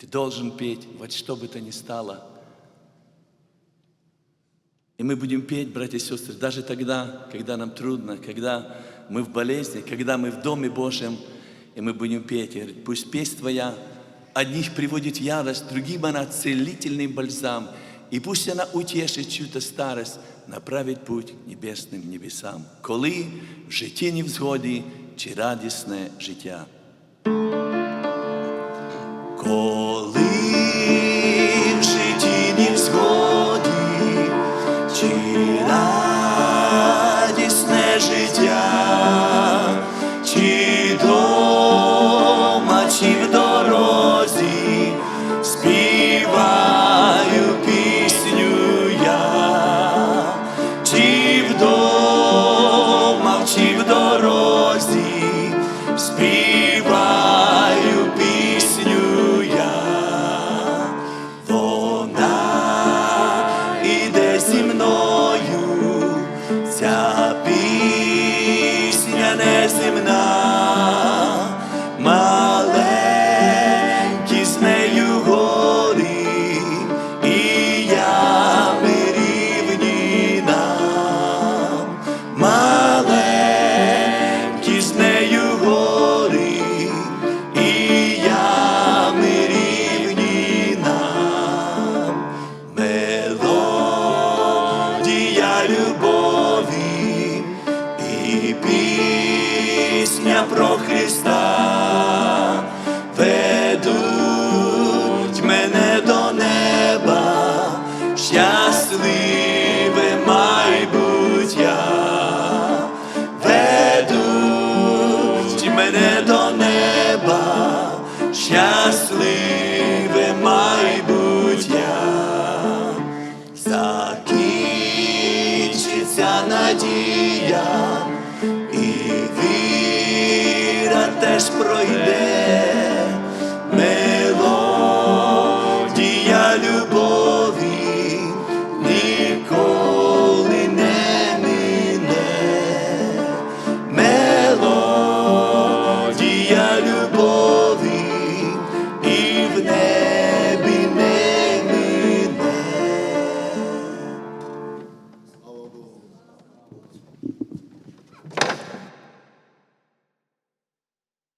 Ты должен петь, вот что бы то ни стало. И мы будем петь, братья и сестры, даже тогда, когда нам трудно, когда мы в болезни, когда мы в Доме Божьем, и мы будем петь. И говорить, пусть песнь Твоя одних приводит в ярость, другим она целительный бальзам. І пусть вона утешить чью-то старость, направить путь к небесним небесам, коли в житті невзгоді чи радісне життя. Радісне життя, Христа. Ведуть мене до неба, щасливе майбуття, ведуть мене до неба, щасливе майбуття. Закінчиться надія, теж пройде мелодія любов.